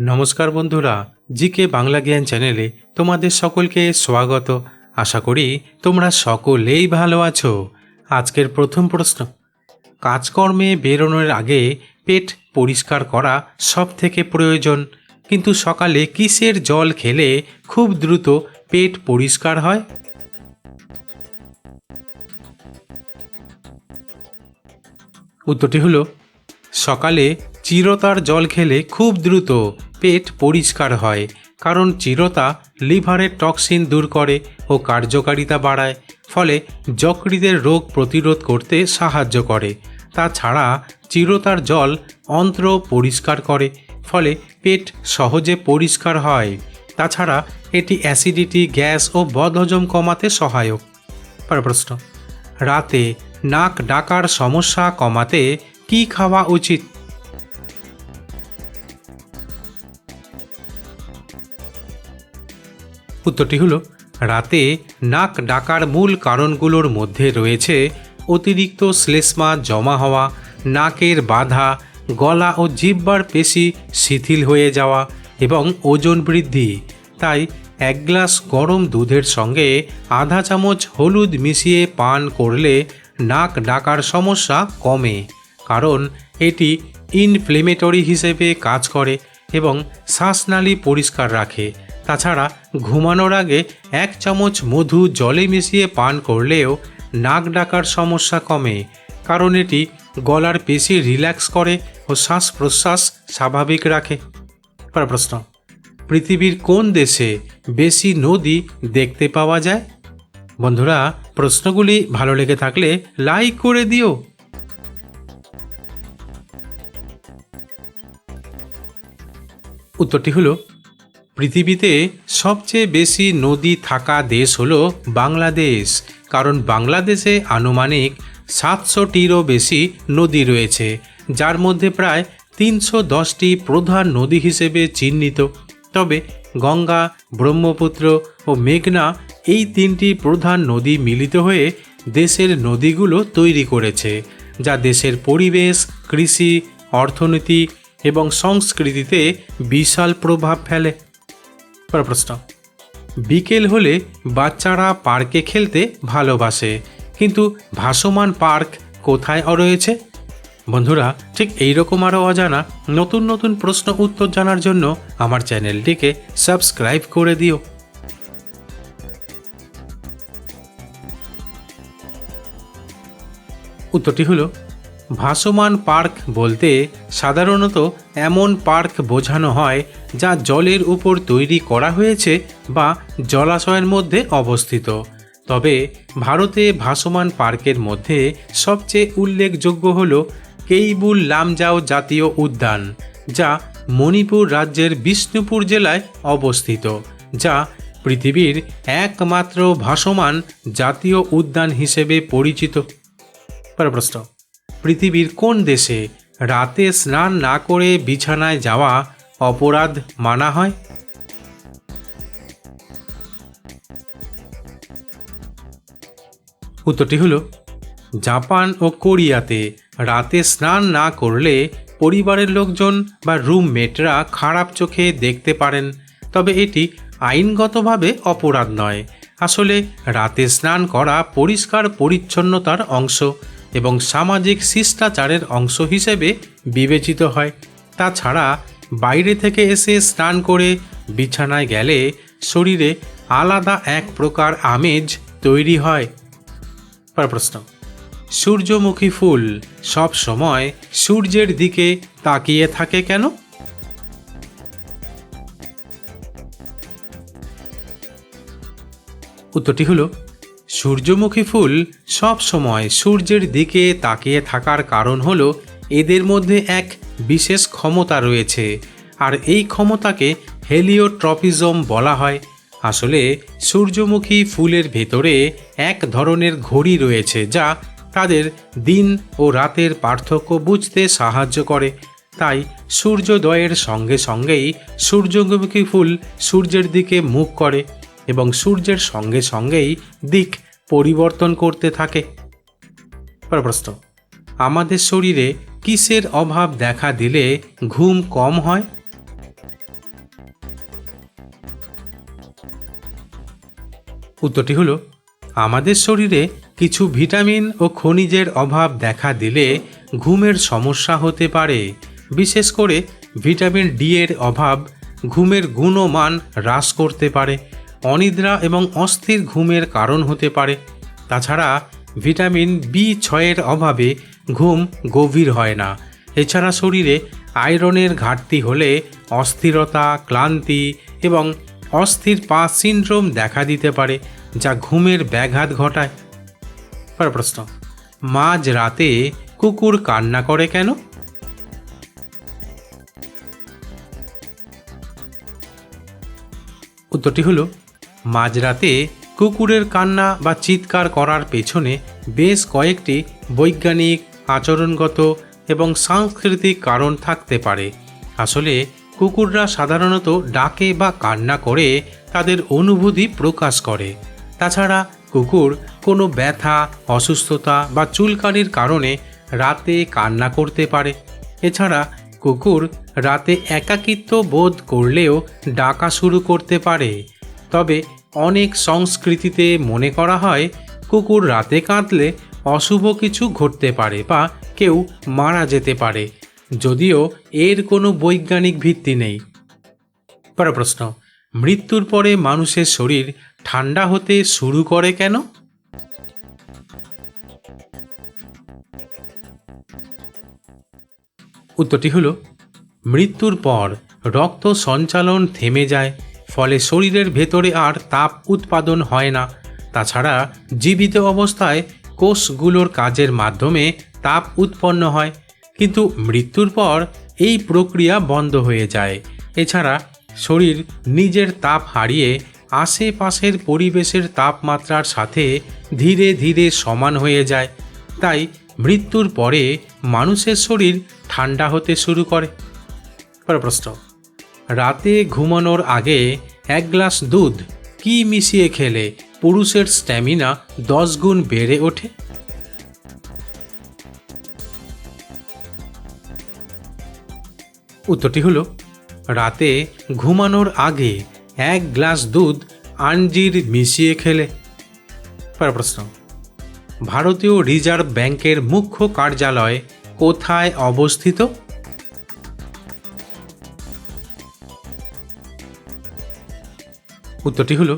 নমস্কার বন্ধুরা, জিকে বাংলা জ্ঞান চ্যানেলে তোমাদের সকলকে স্বাগত। আশা করি তোমরা সকলেই ভালো আছো। আজকের প্রথম প্রশ্ন, কাজকর্মে বেরোনোর আগে পেট পরিষ্কার করা সব থেকে প্রয়োজন? কিন্তু সকালে কিসের জল খেলে খুব দ্রুত পেট পরিষ্কার হয়? উত্তরটি হলো, সকালে চিরতার জল খেলে খুব দ্রুত পেট পরিষ্কার হয়, কারণ চিরতা লিভারের টক্সিন দূর করে ও কার্যকারিতা বাড়ায়, ফলে যকৃতের রোগ প্রতিরোধ করতে সাহায্য করে। তাছাড়া চিরতার জল অন্ত্র পরিষ্কার করে, ফলে পেট সহজে পরিষ্কার হয়। তাছাড়া এটি অ্যাসিডিটি, গ্যাস ও বদহজম কমাতে সহায়ক। পরের প্রশ্ন, রাতে নাক ডাকার সমস্যা কমাতে কি খাওয়া উচিত? উত্তরটি হলো, রাতে নাক ডাকার মূল কারণগুলোর মধ্যে রয়েছে অতিরিক্ত শ্লেষ্মা জমা হওয়া, নাকের বাধা, গলা ও জিহ্বার পেশি শিথিল হয়ে যাওয়া এবং ওজন বৃদ্ধি। তাই এক গ্লাস গরম দুধের সঙ্গে আধা চামচ হলুদ মিশিয়ে পান করলে নাক ডাকার সমস্যা কমে, কারণ এটি ইনফ্লেমেটরি হিসেবে কাজ করে এবং শ্বাসনালী পরিষ্কার রাখে। তাছাড়া ঘুমানোর আগে এক চামচ মধু জলে মিশিয়ে পান করলেও নাক ডাকার সমস্যা কমে, কারণ এটি গলার পেশি রিল্যাক্স করে ও শ্বাস প্রশ্বাস স্বাভাবিক রাখে। প্রশ্ন, পৃথিবীর কোন দেশে বেশি নদী দেখতে পাওয়া যায়? বন্ধুরা, প্রশ্নগুলি ভালো লেগে থাকলে লাইক করে দিও। উত্তরটি হলো পৃথিবীতে সবচেয়ে বেশি নদী থাকা দেশ হল বাংলাদেশ, কারণ বাংলাদেশে আনুমানিক সাতশোটিরও বেশি নদী রয়েছে, যার মধ্যে প্রায় তিনশো দশটি প্রধান নদী হিসেবে চিহ্নিত। তবে গঙ্গা, ব্রহ্মপুত্র ও মেঘনা এই তিনটি প্রধান নদী মিলিত হয়ে দেশের নদীগুলো তৈরি করেছে, যা দেশের পরিবেশ, কৃষি, অর্থনীতি এবং সংস্কৃতিতে বিশাল প্রভাব ফেলে। প্রশ্ন। বিকেল হলে বাচ্চারা পার্কে খেলতে ভালোবাসে, কিন্তু ভাসমান পার্ক কোথায় রয়েছে? বন্ধুরা, ঠিক এইরকম আরও অজানা নতুন নতুন প্রশ্ন উত্তর জানার জন্য আমার চ্যানেলটিকে সাবস্ক্রাইব করে দিও। উত্তরটি হলো, ভাসমান পার্ক বলতে সাধারণত এমন পার্ক বোঝানো হয় যা জলের উপর তৈরি করা হয়েছে বা জলাশয়ের মধ্যে অবস্থিত। তবে ভারতে ভাসমান পার্কের মধ্যে সবচেয়ে উল্লেখযোগ্য হল কেইবুল লামজাও জাতীয় উদ্যান, যা মণিপুর রাজ্যের বিষ্ণুপুর জেলায় অবস্থিত, যা পৃথিবীর একমাত্র ভাসমান জাতীয় উদ্যান হিসেবে পরিচিত। পৃথিবীর কোন দেশে রাতে স্নান না করে বিছানায় যাওয়া অপরাধ মানা হয়? উত্তরটি হলো, জাপান ও কোরিয়াতে রাতে স্নান না করলে পরিবারের লোকজন বা রুমমেটরা খারাপ চোখে দেখতে পারেন। তবে এটি আইনগতভাবে অপরাধ নয়। আসলে রাতে স্নান করা পরিষ্কার পরিচ্ছন্নতার অংশ এবং সামাজিক শিষ্টাচারের অংশ হিসেবে বিবেচিত হয়। তাছাড়া বাইরে থেকে এসে স্নান করে বিছানায় গেলে শরীরে আলাদা এক প্রকার আমেজ তৈরি হয়। পরের প্রশ্ন সূর্যমুখী ফুল সব সময় সূর্যের দিকে তাকিয়ে থাকে কেন? উত্তরটি হলো, সূর্যমুখী ফুল সব সময় সূর্যের দিকে তাকিয়ে থাকার কারণ হলো এদের মধ্যে এক বিশেষ ক্ষমতা রয়েছে। আর এই ক্ষমতাকে হেলিওট্রপিজম বলা হয়। আসলে সূর্যমুখী ফুলের ভেতরে এক ধরনের ঘড়ি রয়েছে যা তাদের দিন ও রাতের পার্থক্য বুঝতে সাহায্য করে। তাই সূর্যোদয়ের সঙ্গে সঙ্গেই সূর্যমুখী ফুল সূর্যের দিকে মুখ করে এবং সূর্যের সঙ্গে সঙ্গেই দিক পরিবর্তন করতে থাকে। প্রশ্ন আমাদের শরীরে কিসের অভাব দেখা দিলে ঘুম কম হয়? উত্তরটি হলো, আমাদের শরীরে কিছু ভিটামিন ও খনিজের অভাব দেখা দিলে ঘুমের সমস্যা হতে পারে। বিশেষ করে ভিটামিন ডি এর অভাব ঘুমের গুণমান হ্রাস করতে পারে, অনিদ্রা এবং অস্থির ঘুমের কারণ হতে পারে। তাছাড়া ভিটামিন বি ছয়ের অভাবে ঘুম গভীর হয় না। এছাড়া শরীরে আয়রনের ঘাটতি হলে অস্থিরতা, ক্লান্তি এবং অস্থির পা সিনড্রোম দেখা দিতে পারে, যা ঘুমের ব্যাঘাত ঘটায়। পরের প্রশ্ন, মাঝ রাতে কুকুর কান্না করে কেন? উত্তরটি হলো মাঝরাতে কুকুরের কান্না বা চিৎকার করার পেছনে বেশ কয়েকটি বৈজ্ঞানিক আচরণগত এবং সাংস্কৃতিক কারণ থাকতে পারে। আসলে, কুকুররা সাধারণত ডাকে বা কান্না করে তাদের অনুভূতি প্রকাশ করে। তাছাড়া, কুকুর কোনো ব্যথা, অসুস্থতা বা চুলকানির কারণে রাতে কান্না করতে পারে। এছাড়া, কুকুর রাতে একাকিত্ব বোধ করলেও ডাকা শুরু করতে পারে। তবে অনেক সংস্কৃতিতে মনে করা হয়, কুকুর রাতে কাঁদলে অশুভ কিছু ঘটতে পারে বা কেউ মারা যেতে পারে, যদিও এর কোনো বৈজ্ঞানিক ভিত্তি নেই। পরের প্রশ্ন, মৃত্যুর পরে মানুষের শরীর ঠান্ডা হতে শুরু করে কেন? উত্তরটি হলো, মৃত্যুর পর রক্ত সঞ্চালন থেমে যায়, ফলে শরীরের ভেতরে আর তাপ উৎপাদন হয় না। তাছাড়া জীবিত অবস্থায় কোষগুলোর কাজের মাধ্যমে তাপ উৎপন্ন হয়, কিন্তু মৃত্যুর পর এই প্রক্রিয়া বন্ধ হয়ে যায়। এছাড়া শরীর নিজের তাপ হারিয়ে আশেপাশের পরিবেশের তাপমাত্রার সাথে ধীরে ধীরে সমান হয়ে যায়। তাই মৃত্যুর পরে মানুষের শরীর ঠান্ডা হতে শুরু করে। প্রশ্ন, রাতে ঘুমানোর আগে এক গ্লাস দুধ কি মিশিয়ে খেলে? পুরুষের স্ট্যামিনা দশ গুণ বেড়ে ওঠে। উত্তরটি হলো, রাতে ঘুমানোর আগে এক গ্লাস দুধ আঞ্জির মিশিয়ে খেলে। প্রশ্ন, ভারতীয় রিজার্ভ ব্যাংকের মুখ্য কার্যালয় কোথায় অবস্থিত? উত্তরটি হলো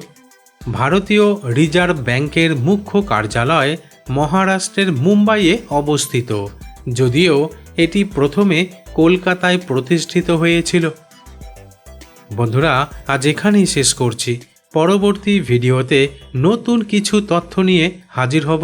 ভারতীয় রিজার্ভ ব্যাংকের মুখ্য কার্যালয় মহারাষ্ট্রের মুম্বাইয়ে অবস্থিত, যদিও এটি প্রথমে কলকাতায় প্রতিষ্ঠিত হয়েছিল। বন্ধুরা, আজ এখানেই শেষ করছি। পরবর্তী ভিডিওতে নতুন কিছু তথ্য নিয়ে হাজির হব।